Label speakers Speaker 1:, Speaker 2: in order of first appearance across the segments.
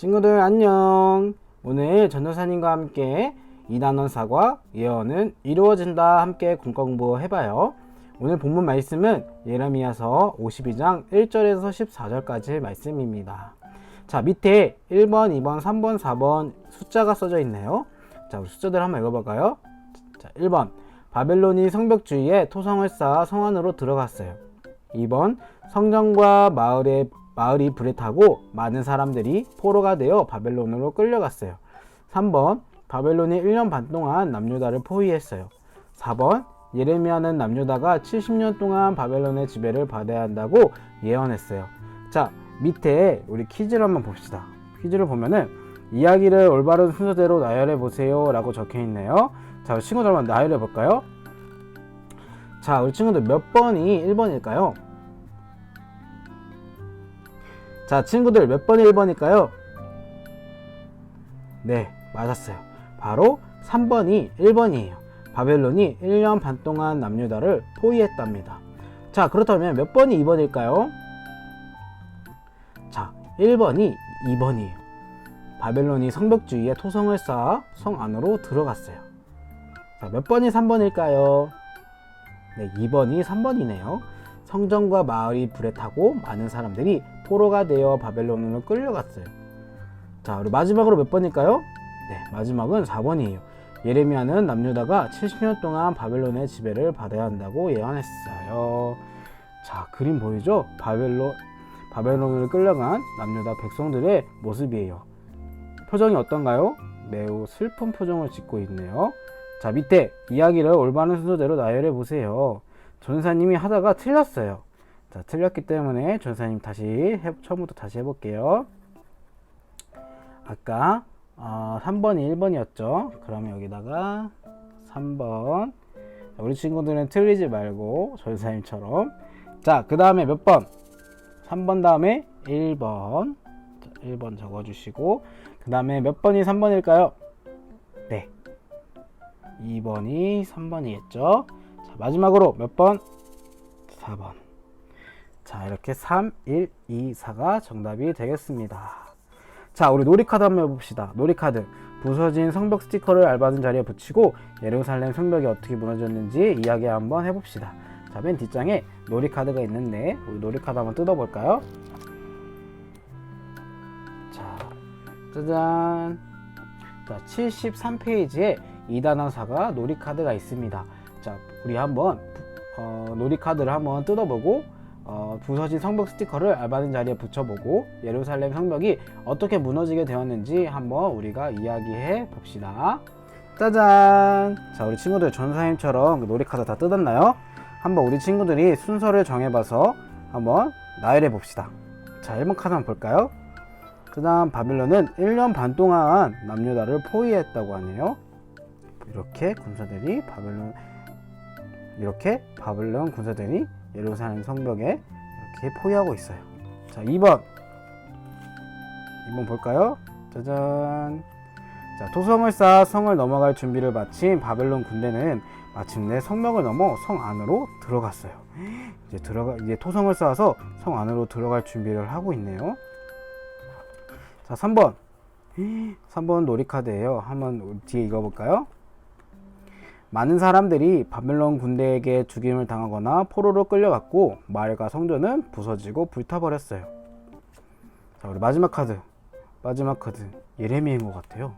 Speaker 1: 친구들 안녕. 오늘 전도사님과 함께 이단원사과 예언은 이루어진다 함께 군과 공부 해봐요. 오늘 본문 말씀은 예레미야서 52장 1절에서 14절까지 말씀입니다. 자 밑에 1번, 2번, 3번, 4번 숫자가 써져 있네요. 자 우리 숫자들 한번 읽어볼까요? 자 1번 바벨론이 성벽주의에 토성을 쌓아 성 안으로 들어갔어요. 2번 성전과 마을에 마을이 불에 타고 많은 사람들이 포로가 되어 바벨론으로 끌려갔어요. 3번 바벨론이 1년 반 동안 남유다를 포위했어요. 4번 예레미야는 남유다가 70년 동안 바벨론의 지배를 받아야 한다고 예언했어요. 자, 밑에 우리 퀴즈를 한번 봅시다. 퀴즈를 보면은 이야기를 올바른 순서대로 나열해 보세요 라고 적혀 있네요. 자, 우리 친구들 한번 나열해 볼까요? 자, 우리 친구들 몇 번이 1번일까요? 자, 친구들 몇 번이 1번일까요? 네, 맞았어요. 바로 3번이 1번이에요. 바벨론이 1년 반 동안 남유다를 포위했답니다. 자, 그렇다면 몇 번이 2번일까요? 자, 1번이 2번이에요. 바벨론이 성벽주의에 토성을 쌓아 성 안으로 들어갔어요. 자, 몇 번이 3번일까요? 네, 2번이 3번이네요. 성전과 마을이 불에 타고 많은 사람들이 포로가 되어 바벨론으로 끌려갔어요. 자, 우리 마지막으로 몇 번일까요? 네, 마지막은 4번이에요. 예레미야는 남유다가 70년 동안 바벨론의 지배를 받아야 한다고 예언했어요. 자, 그림 보이죠? 바벨론 바벨론을 끌려간 남유다 백성들의 모습이에요. 표정이 어떤가요? 매우 슬픈 표정을 짓고 있네요. 자, 밑에 이야기를 올바른 순서대로 나열해 보세요. 전사님이 하다가 틀렸어요. 자, 틀렸기 때문에 전사님 다시 해, 처음부터 다시 해볼게요. 아까 어, 3번이 1번이었죠. 그러면 여기다가 3번. 자, 우리 친구들은 틀리지 말고 전사님처럼. 자, 그 다음에 몇 번? 3번 다음에 1번. 자, 1번 적어주시고. 그 다음에 몇 번이 3번일까요? 네. 2번이 3번이겠죠. 자, 마지막으로 몇 번? 4번. 자, 이렇게 3, 1, 2, 4가 정답이 되겠습니다. 자, 우리 놀이카드 한번 해봅시다. 놀이카드. 부서진 성벽 스티커를 얇아진 자리에 붙이고 예루살렘 성벽이 어떻게 무너졌는지 이야기 한번 해봅시다. 자, 맨 뒷장에 놀이카드가 있는데 우리 놀이카드 한번 뜯어볼까요? 자, 짜잔. 자, 73페이지에 이단화사가 놀이카드가 있습니다. 자, 우리 한번 어, 놀이카드를 한번 뜯어보고 어, 부서진 성벽 스티커를 얇아진 자리에 붙여보고 예루살렘 성벽이 어떻게 무너지게 되었는지 한번 우리가 이야기해 봅시다. 짜잔! 자, 우리 친구들 전사님처럼 그 놀이카드 다 뜯었나요? 한번 우리 친구들이 순서를 정해봐서 한번 나열해 봅시다. 자, 1번 카드 한번 볼까요? 그 다음 바빌론은 1년 반 동안 남유다를 포위했다고 하네요. 이렇게 군사들이 바벨론 이렇게 바벨론 군사들이 예루살렘 성벽에 이렇게 포위하고 있어요. 자, 2번. 2번 볼까요? 짜잔. 자, 토성을 쌓아 성을 넘어갈 준비를 마친 바벨론 군대는 마침내 성벽을 넘어 성 안으로 들어갔어요. 이제 들어가 이제 토성을 쌓아서 성 안으로 들어갈 준비를 하고 있네요. 자, 3번. 3번 놀이카드예요. 한번 뒤에 읽어 볼까요? 많은 사람들이 바벨론 군대에게 죽임을 당하거나 포로로 끌려갔고 마을과 성전은 부서지고 불타버렸어요. 자, 우리 마지막 카드. 마지막 카드. 예레미야인 것 같아요.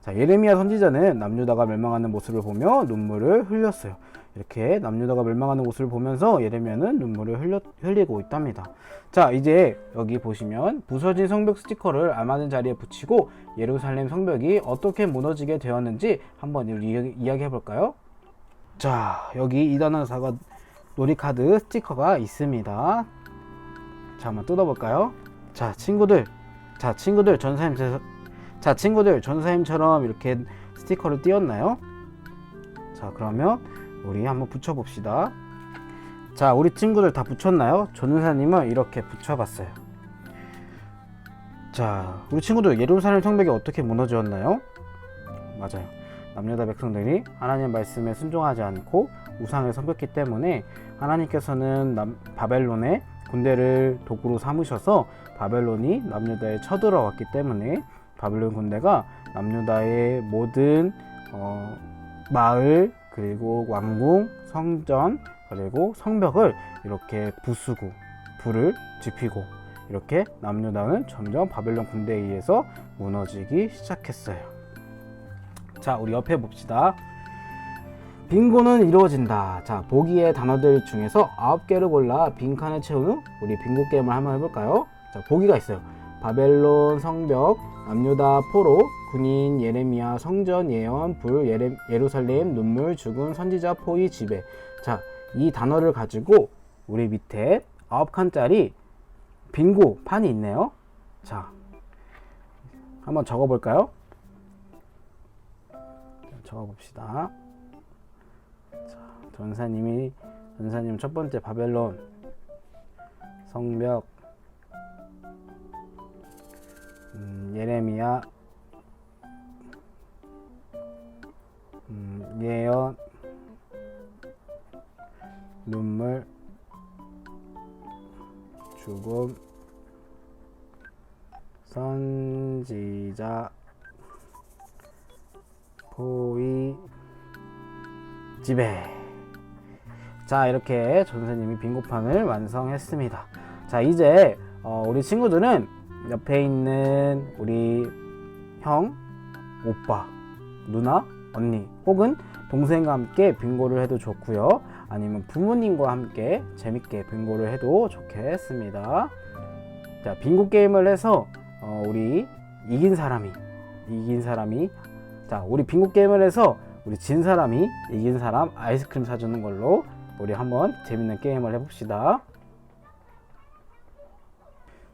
Speaker 1: 자, 예레미야 선지자는 남유다가 멸망하는 모습을 보며 눈물을 흘렸어요. 이렇게 남유다가 멸망하는 모습을 보면서 예레미야는 눈물을 흘려, 흘리고 있답니다. 자, 이제 여기 보시면 부서진 성벽 스티커를 알맞은 자리에 붙이고 예루살렘 성벽이 어떻게 무너지게 되었는지 한번 우리 이야기 해 볼까요? 자, 여기 이단원사가 놀이카드 스티커가 있습니다. 자, 한번 뜯어볼까요? 자, 친구들. 자, 친구들 전사님 제- 자, 친구들 전사님처럼 이렇게 스티커를 띄웠나요? 자, 그러면 우리 한번 붙여봅시다. 자, 우리 친구들 다 붙였나요? 전사님은 이렇게 붙여봤어요. 자, 우리 친구들 예루살렘 성벽이 어떻게 무너졌나요? 맞아요. 남유다 백성들이 하나님 말씀에 순종하지 않고 우상을 섬겼기 때문에 하나님께서는 남, 바벨론의 군대를 도구로 삼으셔서 바벨론이 남유다에 쳐들어왔기 때문에 바벨론 군대가 남유다의 모든 어, 마을 그리고 왕궁, 성전 그리고 성벽을 이렇게 부수고 불을 지피고 이렇게 남유다는 점점 바벨론 군대에 의해서 무너지기 시작했어요. 자, 우리 옆에 봅시다. 빙고는 이루어진다. 자, 보기의 단어들 중에서 아홉 개를 골라 빈칸을 채운 후 우리 빙고 게임을 한번 해볼까요? 자, 보기가 있어요. 바벨론, 성벽, 남유다, 포로, 군인, 예레미야, 성전, 예언, 불, 예레, 예루살렘, 눈물, 죽음, 선지자, 포위, 지배. 자, 이 단어를 가지고 우리 밑에 아홉 칸짜리 빙고 판이 있네요. 자, 한번 적어볼까요? 적어봅시다. 자, 전사님이 전사님 첫 번째 바벨론 성벽 예레미야 음, 예언 눈물 죽음 선지자 포위 지배. 자 이렇게 전선생님이 빙고판을 완성했습니다. 자 이제 어, 우리 친구들은 옆에 있는 우리 형 오빠 누나 언니 혹은 동생과 함께 빙고를 해도 좋고요 아니면 부모님과 함께 재밌게 빙고를 해도 좋겠습니다 자 빙고 게임을 해서 어, 우리 이긴 사람이 이긴 사람이 자 우리 빙고 게임을 해서 우리 진 사람이 이긴 사람 아이스크림 사주는 걸로 우리 한번 재밌는 게임을 해봅시다.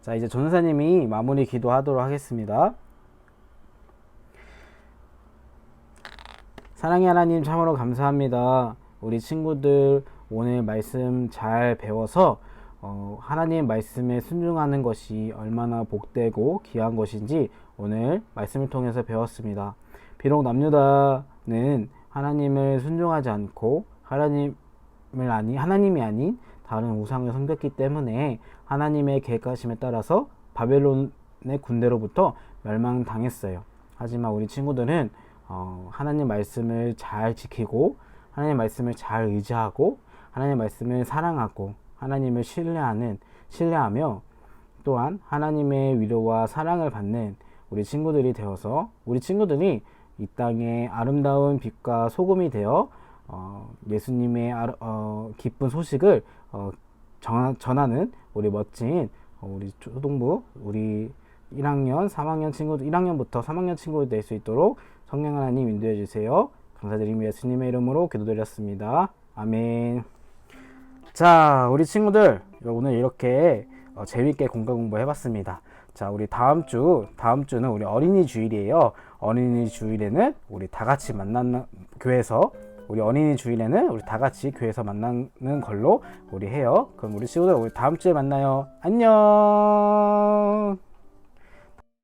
Speaker 1: 자 이제 전사님이 마무리 기도하도록 하겠습니다. 사랑의 하나님 참으로 감사합니다. 우리 친구들 오늘 말씀 잘 배워서 어, 하나님 말씀에 순종하는 것이 얼마나 복되고 귀한 것인지 오늘 말씀을 통해서 배웠습니다. 비록 남유다는 하나님을 순종하지 않고 하나님을 아니 하나님이 아닌 다른 우상을 섬겼기 때문에 하나님의 계획하심에 따라서 바벨론의 군대로부터 멸망당했어요. 하지만 우리 친구들은 어, 하나님 말씀을 잘 지키고 하나님 말씀을 잘 의지하고 하나님 말씀을 사랑하고 하나님을 신뢰하는 신뢰하며 또한 하나님의 위로와 사랑을 받는 우리 친구들이 되어서 우리 친구들이 이 땅에 아름다운 빛과 소금이 되어 어, 예수님의 아르, 어, 기쁜 소식을 어, 전, 전하는 우리 멋진 어, 우리 초등부 우리 1학년, 3학년 친구들 1학년부터 3학년 친구들 될 수 있도록 성령 하나님 인도해 주세요. 감사드리며 예수님의 이름으로 기도드렸습니다. 아멘. 자, 우리 친구들 오늘 이렇게 어, 재밌게 공과 공부 해봤습니다. 자, 우리 다음 주 다음 주는 우리 어린이 주일이에요. 어린이 주일에는 우리 다 같이 만나는 교회에서 우리 어린이 주일에는 우리 다 같이 교회에서 만나는 걸로 우리 해요. 그럼 우리 친구들 우리 다음 주에 만나요. 안녕.